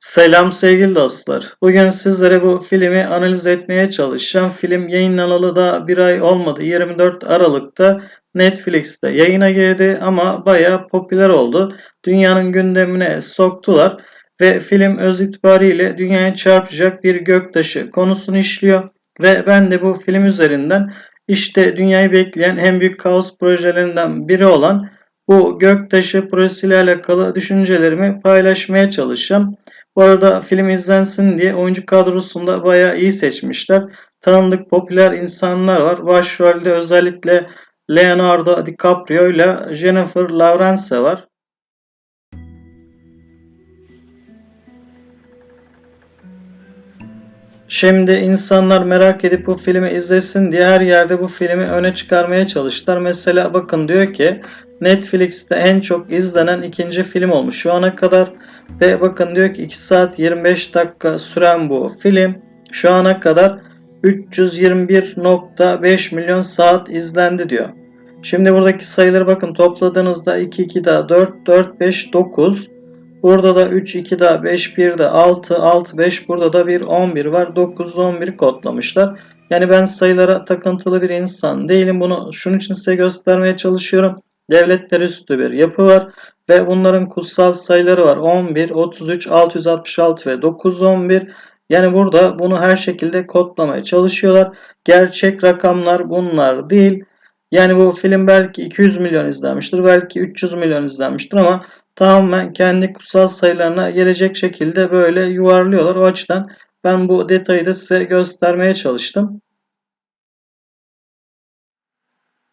Selam sevgili dostlar. Bugün sizlere bu filmi analiz etmeye çalışacağım. Film yayınlanalı da bir ay olmadı. 24 Aralık'ta Netflix'te yayına girdi ama bayağı popüler oldu. Dünyanın gündemine soktular ve film öz itibariyle dünyaya çarpacak bir göktaşı konusunu işliyor. Ve ben de bu film üzerinden işte dünyayı bekleyen en büyük kaos projelerinden biri olan bu göktaşı projesiyle alakalı düşüncelerimi paylaşmaya çalışacağım. Bu arada film izlensin diye oyuncu kadrosunda bayağı iyi seçmişler. Tanındık popüler insanlar var. Başrolde özellikle Leonardo DiCaprio ile Jennifer Lawrence var. Şimdi insanlar merak edip bu filmi izlesin diye her yerde bu filmi öne çıkarmaya çalıştılar. Mesela bakın diyor ki Netflix'te en çok izlenen ikinci film olmuş şu ana kadar. Ve bakın diyor ki 2 saat 25 dakika süren bu film şu ana kadar 321.5 milyon saat izlendi diyor. Şimdi buradaki sayıları bakın topladığınızda 2 2 daha 4 4 5 9 Burada da 3 2 daha 5 1 de 6 6 5 burada da bir 11 var. 9 11 kodlamışlar. Yani ben sayılara takıntılı bir insan değilim. Bunu şunun için size göstermeye çalışıyorum. Devletler üstü bir yapı var ve bunların kutsal sayıları var. 11, 33, 666 ve 911. Yani burada bunu her şekilde kodlamaya çalışıyorlar. Gerçek rakamlar bunlar değil. Yani bu film belki 200 milyon izlenmiştir, belki 300 milyon izlenmiştir ama tamamen kendi kutsal sayılarına gelecek şekilde böyle yuvarlıyorlar. O açıdan ben bu detayı da size göstermeye çalıştım.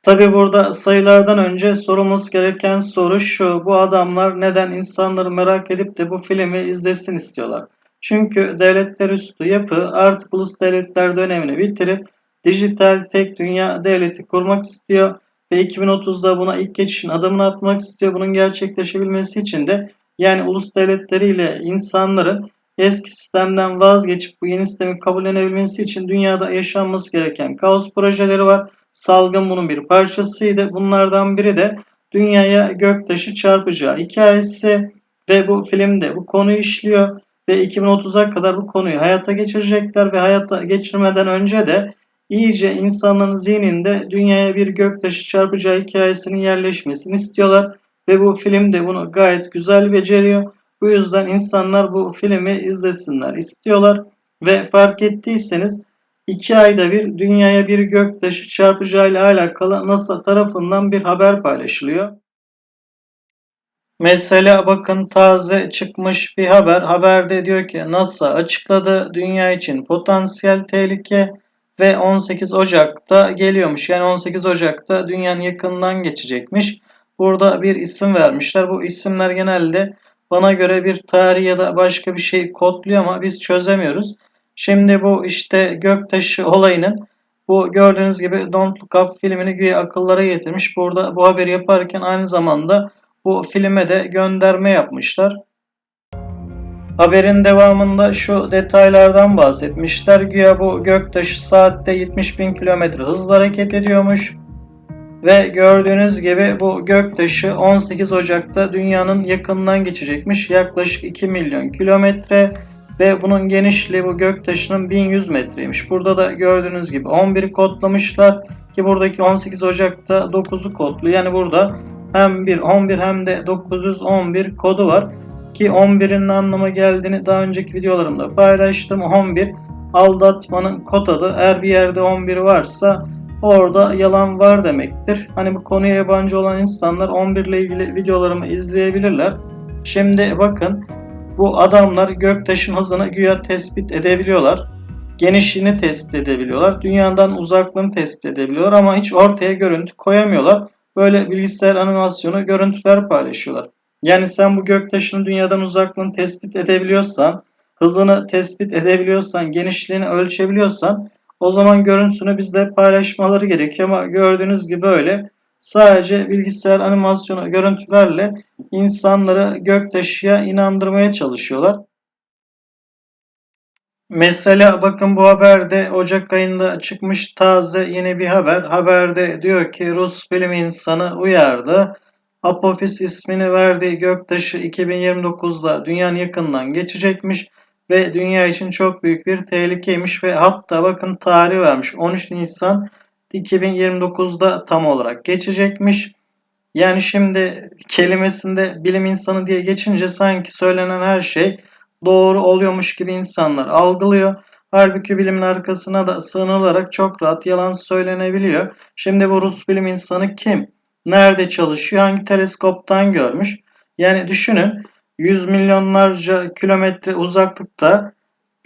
Tabi burada sayılardan önce sorulması gereken soru şu. Bu adamlar neden insanları merak edip de bu filmi izlesin istiyorlar? Çünkü devletler üstü yapı artık ulus devletler dönemini bitirip dijital tek dünya devleti kurmak istiyor ve 2030'da buna ilk geçişin adımını atmak istiyor. Bunun gerçekleşebilmesi için de yani ulus devletleriyle insanların eski sistemden vazgeçip bu yeni sistemi kabullenebilmesi için dünyada yaşanması gereken kaos projeleri var. Salgın bunun bir parçasıydı. Bunlardan biri de dünyaya göktaşı çarpacağı hikayesi ve bu filmde bu konuyu işliyor ve 2030'a kadar bu konuyu hayata geçirecekler ve hayata geçirmeden önce de iyice insanların zihninde dünyaya bir göktaşı çarpacağı hikayesinin yerleşmesini istiyorlar ve bu film de bunu gayet güzel beceriyor. Bu yüzden insanlar bu filmi izlesinler istiyorlar ve fark ettiyseniz iki ayda bir dünyaya bir göktaşı çarpacağıyla alakalı NASA tarafından bir haber paylaşılıyor. Mesela bakın taze çıkmış bir haber. Haberde diyor ki NASA açıkladı dünya için potansiyel tehlike ve 18 Ocak'ta geliyormuş. Yani 18 Ocak'ta dünyanın yakından geçecekmiş. Burada bir isim vermişler. Bu isimler genelde bana göre bir tarih ya da başka bir şey kodluyor ama biz çözemiyoruz. Şimdi bu işte göktaşı olayının bu gördüğünüz gibi Don't Look Up filmini güya akıllara getirmiş. Burada bu haberi yaparken aynı zamanda bu filme de gönderme yapmışlar. Haberin devamında şu detaylardan bahsetmişler. Güya bu göktaşı saatte 70 bin kilometre hızla hareket ediyormuş. Ve gördüğünüz gibi bu göktaşı 18 Ocak'ta dünyanın yakından geçecekmiş. Yaklaşık 2 milyon kilometre ve bunun genişliği bu göktaşının 1100 metreymiş. Burada da gördüğünüz gibi 11'i kodlamışlar ki buradaki 18 Ocak'ta 9'u kodlu. Yani burada hem bir 11 hem de 911 kodu var. Ki 11'in ne anlama geldiğini daha önceki videolarımda paylaştım. 11 aldatmanın kod adı. Eğer bir yerde 11 varsa orada yalan var demektir. Hani bu konuya yabancı olan insanlar 11 ile ilgili videolarımı izleyebilirler. Şimdi bakın bu adamlar göktaşın hızını güya tespit edebiliyorlar. Genişliğini tespit edebiliyorlar. Dünyadan uzaklığını tespit edebiliyorlar ama hiç ortaya görüntü koyamıyorlar. Böyle bilgisayar animasyonu görüntüler paylaşıyorlar. Yani sen bu göktaşının dünyadan uzaklığını tespit edebiliyorsan, hızını tespit edebiliyorsan, genişliğini ölçebiliyorsan o zaman görüntüsünü bizle paylaşmaları gerekiyor ama gördüğünüz gibi öyle sadece bilgisayar animasyonu görüntülerle insanları göktaşıya inandırmaya çalışıyorlar. Mesela bakın bu haberde Ocak ayında çıkmış taze yeni bir haber. Haberde diyor ki Rus bilim insanı uyardı. Apophis ismini verdiği göktaşı 2029'da dünyanın yakından geçecekmiş ve dünya için çok büyük bir tehlikeymiş ve hatta bakın tarih vermiş 13 Nisan 2029'da tam olarak geçecekmiş. Yani şimdi kelimesinde bilim insanı diye geçince sanki söylenen her şey doğru oluyormuş gibi insanlar algılıyor. Halbuki bilimin arkasına da sığınılarak çok rahat yalan söylenebiliyor. Şimdi bu Rus bilim insanı kim? Nerede çalışıyor? Hangi teleskoptan görmüş? Yani düşünün 100 milyonlarca kilometre uzaklıkta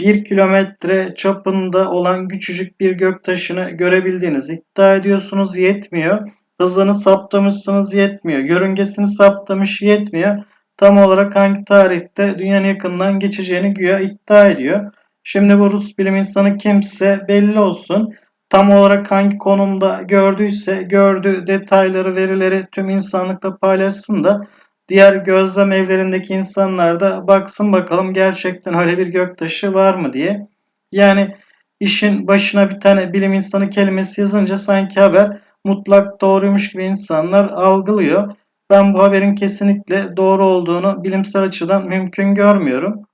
1 kilometre çapında olan küçücük bir göktaşını görebildiğiniz iddia ediyorsunuz yetmiyor. Hızını saptamışsınız yetmiyor. Yörüngesini saptamış yetmiyor. Tam olarak hangi tarihte dünyanın yakından geçeceğini güya iddia ediyor. Şimdi bu Rus bilim insanı kimse belli olsun. Tam olarak hangi konumda gördüyse gördüğü detayları, verileri tüm insanlıkla paylaşsın da diğer gözlem evlerindeki insanlar da baksın bakalım gerçekten öyle bir göktaşı var mı diye. Yani işin başına bir tane bilim insanı kelimesi yazınca sanki haber mutlak doğruymuş gibi insanlar algılıyor. Ben bu haberin kesinlikle doğru olduğunu bilimsel açıdan mümkün görmüyorum.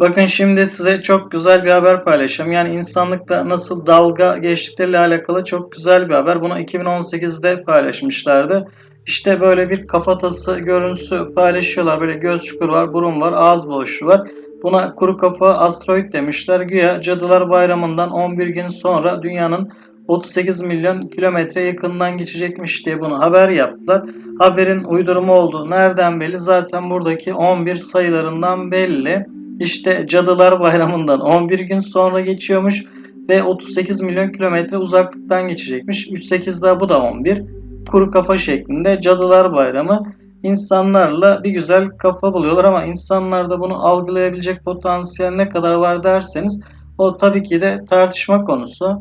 Bakın şimdi size çok güzel bir haber paylaşacağım. Yani insanlıkla nasıl dalga geçtikleriyle alakalı çok güzel bir haber. Bunu 2018'de paylaşmışlardı. İşte böyle bir kafatası görüntüsü paylaşıyorlar. Böyle göz çukuru var, burun var, ağız boşluğu var. Buna kuru kafa asteroid demişler. Güya Cadılar Bayramı'ndan 11 gün sonra dünyanın 38 milyon kilometre yakından geçecekmiş diye bunu haber yaptılar. Haberin uydurma olduğu nereden belli? Zaten buradaki 11 sayılarından belli. İşte Cadılar Bayramı'ndan 11 gün sonra geçiyormuş ve 38 milyon kilometre uzaklıktan geçecekmiş. 3-8 daha bu da 11. Kuru kafa şeklinde Cadılar Bayramı insanlarla bir güzel kafa buluyorlar ama insanlarda bunu algılayabilecek potansiyel ne kadar var derseniz o tabii ki de tartışma konusu.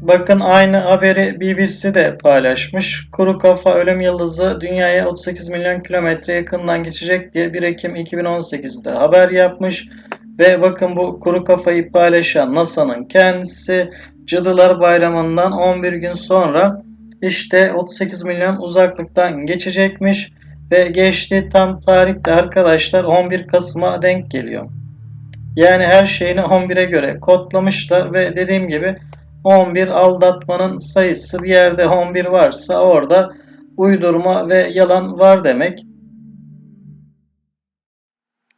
Bakın aynı haberi BBC de paylaşmış. Kuru kafa ölüm yıldızı dünyaya 38 milyon kilometre yakından geçecek diye 1 Ekim 2018'de haber yapmış. Ve bakın bu kuru kafayı paylaşan NASA'nın kendisi Cadılar Bayramı'ndan 11 gün sonra işte 38 milyon uzaklıktan geçecekmiş ve geçtiği tam tarihte arkadaşlar 11 Kasım'a denk geliyor. Yani her şeyini 11'e göre kodlamışlar ve dediğim gibi 11 aldatmanın sayısı bir yerde 11 varsa orada uydurma ve yalan var demek.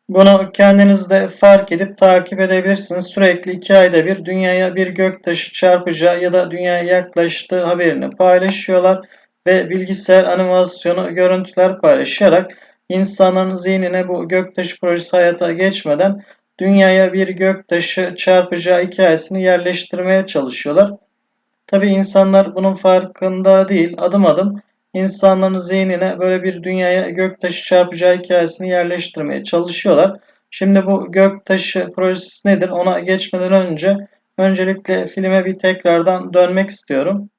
Bunu kendiniz de fark edip takip edebilirsiniz. Sürekli iki ayda bir dünyaya bir göktaşı çarpacağı ya da dünyaya yaklaştığı haberini paylaşıyorlar ve bilgisayar animasyonu görüntüler paylaşarak insanın zihnine bu göktaşı projesi hayata geçmeden dünyaya bir göktaşı çarpacağı hikayesini yerleştirmeye çalışıyorlar. Tabi insanlar bunun farkında değil. Adım adım insanların zihnine böyle bir dünyaya göktaşı çarpacağı hikayesini yerleştirmeye çalışıyorlar. Şimdi bu göktaşı projesi nedir ona geçmeden önce öncelikle filme bir tekrardan dönmek istiyorum.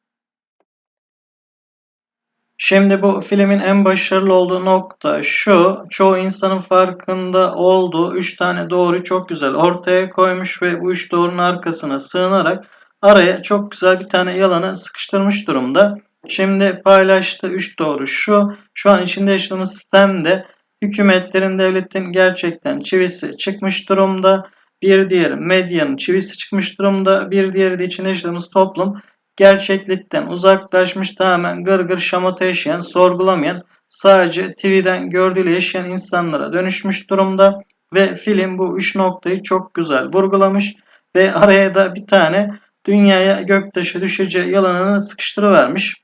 Şimdi bu filmin en başarılı olduğu nokta şu. Çoğu insanın farkında olduğu 3 tane doğru çok güzel ortaya koymuş ve bu 3 doğrunun arkasına sığınarak araya çok güzel bir tane yalanı sıkıştırmış durumda. Şimdi paylaştığı 3 doğru şu. Şu an içinde yaşadığımız sistemde hükümetlerin, devletin gerçekten çivisi çıkmış durumda. Bir diğeri medyanın çivisi çıkmış durumda. Bir diğeri de içinde yaşadığımız toplum gerçeklikten uzaklaşmış tamamen gırgır şamata yaşayan, sorgulamayan, sadece TV'den gördüğüyle yaşayan insanlara dönüşmüş durumda ve film bu üç noktayı çok güzel vurgulamış ve araya da bir tane dünyaya göktaşı düşeceği yalanını sıkıştırıvermiş.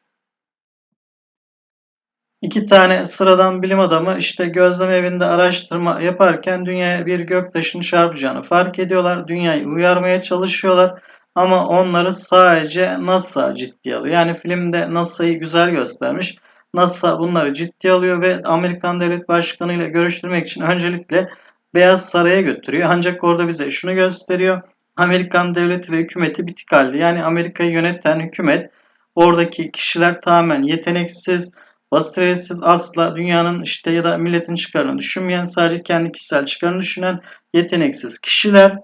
İki tane sıradan bilim adamı işte gözlem evinde araştırma yaparken dünyaya bir göktaşını çarpacağını fark ediyorlar. Dünyayı uyarmaya çalışıyorlar ama onları sadece NASA ciddiye alıyor. Yani filmde NASA'yı güzel göstermiş. NASA bunları ciddiye alıyor ve Amerikan Devlet Başkanı ile görüştürmek için öncelikle Beyaz Saray'a götürüyor. Ancak orada bize şunu gösteriyor. Amerikan devleti ve hükümeti bitik halde. Yani Amerika'yı yöneten hükümet oradaki kişiler tamamen yeteneksiz, basiretsiz, asla dünyanın işte ya da milletin çıkarını düşünmeyen, sadece kendi kişisel çıkarını düşünen yeteneksiz kişiler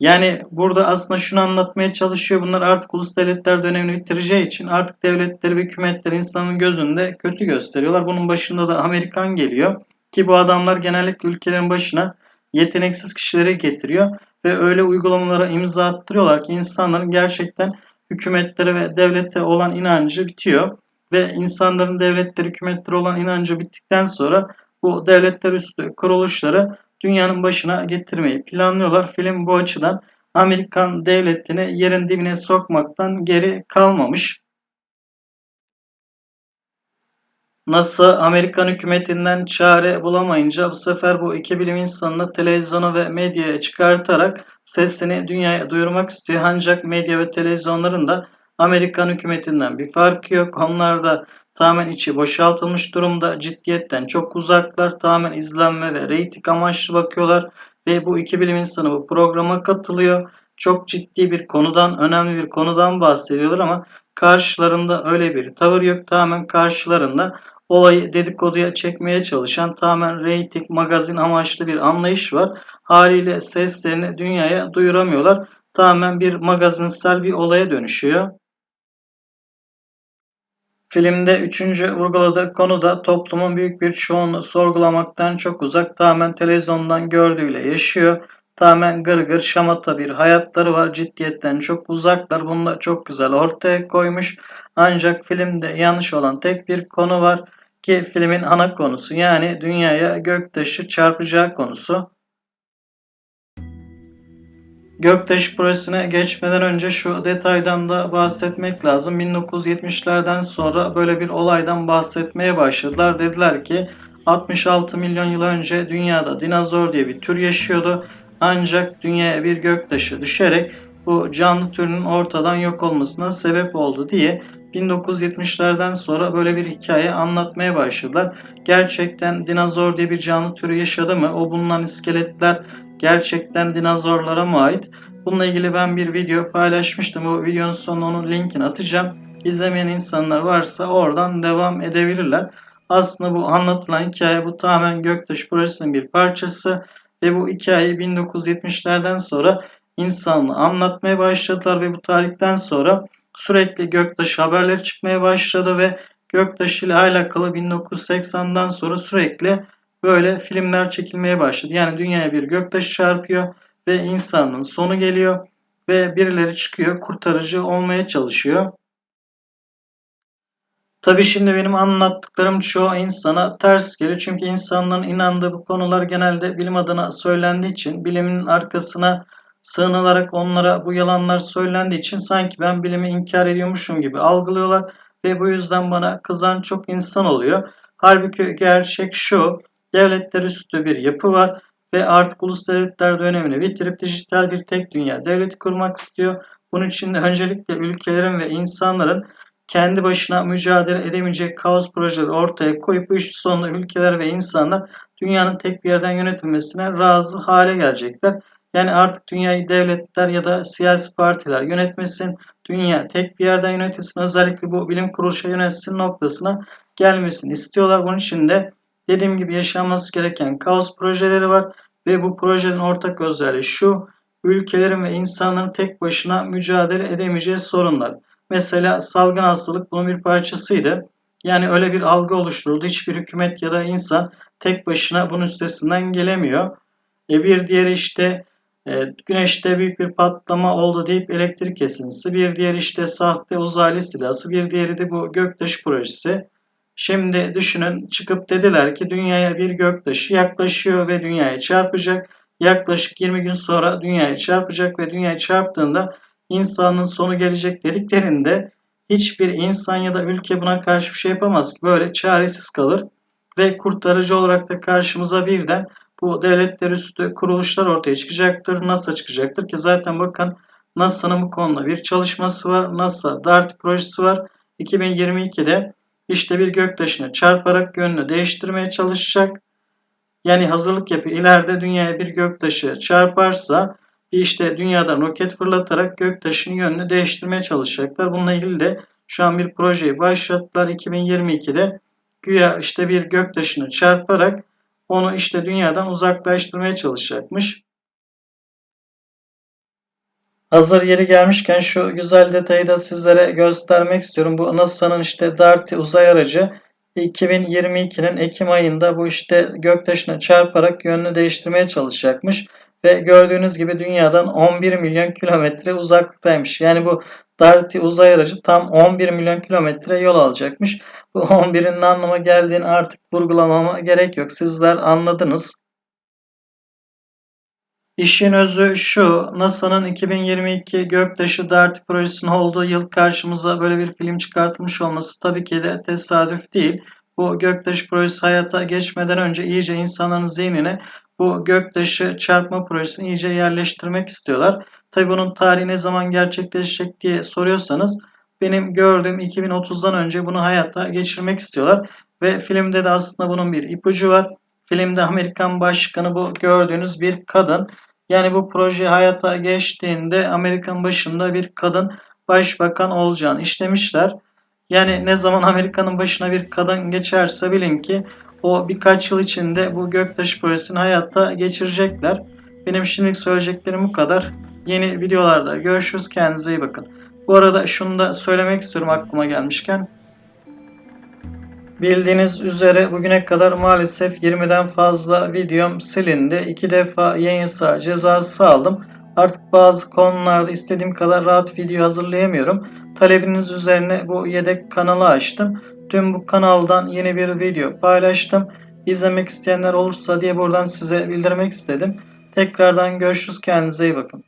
Yani burada aslında şunu anlatmaya çalışıyor. Bunlar artık ulus devletler dönemini bitireceği için artık devletleri ve hükümetleri insanın gözünde kötü gösteriyorlar. Bunun başında da Amerikan geliyor. Ki bu adamlar genellikle ülkelerin başına yeteneksiz kişileri getiriyor ve öyle uygulamalara imza attırıyorlar ki insanların gerçekten hükümetlere ve devlete olan inancı bitiyor ve insanların devletleri, hükümetlere olan inancı bittikten sonra bu devletler üstü kuruluşları dünyanın başına getirmeyi planlıyorlar. Film bu açıdan Amerikan devletini yerin dibine sokmaktan geri kalmamış. NASA Amerikan hükümetinden çare bulamayınca bu sefer bu iki bilim insanını televizyona ve medyaya çıkartarak sesini dünyaya duyurmak istiyor. Ancak medya ve televizyonların da Amerikan hükümetinden bir farkı yok. Onlar da tamamen içi boşaltılmış durumda. Ciddiyetten çok uzaklar. Tamamen izlenme ve reyting amaçlı bakıyorlar. Ve bu iki bilim insanı bu programa katılıyor. Çok ciddi bir konudan, önemli bir konudan bahsediyorlar ama karşılarında öyle bir tavır yok. Tamamen karşılarında olayı dedikoduya çekmeye çalışan tamamen reyting, magazin amaçlı bir anlayış var. Haliyle seslerini dünyaya duyuramıyorlar. Tamamen bir magazinsel bir olaya dönüşüyor. Filmde üçüncü vurguladığı konu da toplumun büyük bir çoğunluğu sorgulamaktan çok uzak, tamamen televizyondan gördüğüyle yaşıyor. Tamamen gırgır şamata bir hayatları var. Ciddiyetten çok uzaklar. Bunu da çok güzel ortaya koymuş. Ancak filmde yanlış olan tek bir konu var ki filmin ana konusu yani dünyaya göktaşı çarpacağı konusu. Göktaşı projesine geçmeden önce şu detaydan da bahsetmek lazım. 1970'lerden sonra böyle bir olaydan bahsetmeye başladılar. Dediler ki 66 milyon yıl önce dünyada dinozor diye bir tür yaşıyordu. Ancak dünyaya bir göktaşı düşerek bu canlı türünün ortadan yok olmasına sebep oldu diye 1970'lerden sonra böyle bir hikaye anlatmaya başladılar. Gerçekten dinozor diye bir canlı türü yaşadı mı? O bulunan iskeletler gerçekten dinozorlara mı ait? Bununla ilgili ben bir video paylaşmıştım. Bu videonun sonuna onun linkini atacağım. İzlemeyen insanlar varsa oradan devam edebilirler. Aslında bu anlatılan hikaye bu tamamen Göktaş projesinin bir parçası ve bu hikayeyi 1970'lerden sonra insanlığı anlatmaya başladılar ve bu tarihten sonra sürekli göktaşı haberleri çıkmaya başladı ve göktaşı ile alakalı 1980'den sonra sürekli böyle filmler çekilmeye başladı. Yani dünyaya bir göktaşı çarpıyor ve insanın sonu geliyor ve birileri çıkıyor kurtarıcı olmaya çalışıyor. Tabi şimdi benim anlattıklarım çoğu insana ters geliyor. Çünkü insanların inandığı bu konular genelde bilim adına söylendiği için bilimin arkasına sığınılarak onlara bu yalanlar söylendiği için sanki ben bilimi inkar ediyormuşum gibi algılıyorlar ve bu yüzden bana kızan çok insan oluyor. Halbuki gerçek şu, devletler üstü bir yapı var ve artık ulus devletler dönemini bitirip dijital bir tek dünya devleti kurmak istiyor. Bunun için de öncelikle ülkelerin ve insanların kendi başına mücadele edemeyecek kaos projeleri ortaya koyup bu iş sonunda ülkeler ve insanlar dünyanın tek bir yerden yönetilmesine razı hale gelecekler. Yani artık dünyayı devletler ya da siyasi partiler yönetmesin, dünya tek bir yerden yönetilsin, özellikle bu bilim kuruluşa yönetsin noktasına gelmesini istiyorlar. Bunun için de dediğim gibi yaşanması gereken kaos projeleri var ve bu projenin ortak özelliği şu, ülkelerin ve insanların tek başına mücadele edemeyeceği sorunlar. Mesela salgın hastalık bunun bir parçasıydı. Yani öyle bir algı oluşturuldu. Hiçbir hükümet ya da insan tek başına bunun üstesinden gelemiyor. E bir diğeri işte e, güneşte büyük bir patlama oldu deyip elektrik kesintisi. Bir diğer işte sahte uzaylı istilası. Bir diğeri de bu göktaşı projesi. Şimdi düşünün çıkıp dediler ki dünyaya bir göktaşı yaklaşıyor ve dünyaya çarpacak. Yaklaşık 20 gün sonra dünyaya çarpacak ve dünyaya çarptığında insanın sonu gelecek dediklerinde hiçbir insan ya da ülke buna karşı bir şey yapamaz ki. Böyle çaresiz kalır ve kurtarıcı olarak da karşımıza birden bu devletler üstü kuruluşlar ortaya çıkacaktır. NASA çıkacaktır ki zaten bakın NASA'nın bu konuda bir çalışması var. NASA DART projesi var. 2022'de işte bir göktaşını çarparak yönünü değiştirmeye çalışacak. Yani hazırlık yapıyor. İleride dünyaya bir göktaşı çarparsa işte dünyadan roket fırlatarak göktaşının yönünü değiştirmeye çalışacaklar. Bununla ilgili de şu an bir projeyi başlattılar. 2022'de güya işte bir göktaşını çarparak onu işte dünyadan uzaklaştırmaya çalışacakmış. Hazır yeri gelmişken şu güzel detayı da sizlere göstermek istiyorum. Bu NASA'nın işte DART uzay aracı 2022'nin Ekim ayında bu işte göktaşına çarparak yönünü değiştirmeye çalışacakmış. Ve gördüğünüz gibi dünyadan 11 milyon kilometre uzaklıktaymış. Yani bu DART uzay aracı tam 11 milyon kilometre yol alacakmış. Bu 11'in ne anlama geldiğini artık vurgulamama gerek yok. Sizler anladınız. İşin özü şu, NASA'nın 2022 Göktaşı DART projesinin olduğu yıl karşımıza böyle bir film çıkartılmış olması tabii ki de tesadüf değil. Bu Göktaşı projesi hayata geçmeden önce iyice insanların zihnine bu Göktaşı çarpma projesini iyice yerleştirmek istiyorlar. Tabii bunun tarihi ne zaman gerçekleşecek diye soruyorsanız benim gördüğüm 2030'dan önce bunu hayata geçirmek istiyorlar. Ve filmde de aslında bunun bir ipucu var. Filmde Amerikan başkanı bu gördüğünüz bir kadın. Yani bu proje hayata geçtiğinde Amerika'nın başında bir kadın başbakan olacağını işlemişler. Yani ne zaman Amerika'nın başına bir kadın geçerse bilin ki o birkaç yıl içinde bu göktaşı projesini hayata geçirecekler. Benim şimdilik söyleyeceklerim bu kadar. Yeni videolarda görüşürüz. Kendinize iyi bakın. Bu arada şunu da söylemek istiyorum aklıma gelmişken. Bildiğiniz üzere bugüne kadar maalesef 20'den fazla videom silindi. İki defa yayın yasağı cezası aldım. Artık bazı konularda istediğim kadar rahat video hazırlayamıyorum. Talebiniz üzerine bu yedek kanalı açtım. Dün bu kanaldan yeni bir video paylaştım. İzlemek isteyenler olursa diye buradan size bildirmek istedim. Tekrardan görüşürüz. Kendinize iyi bakın.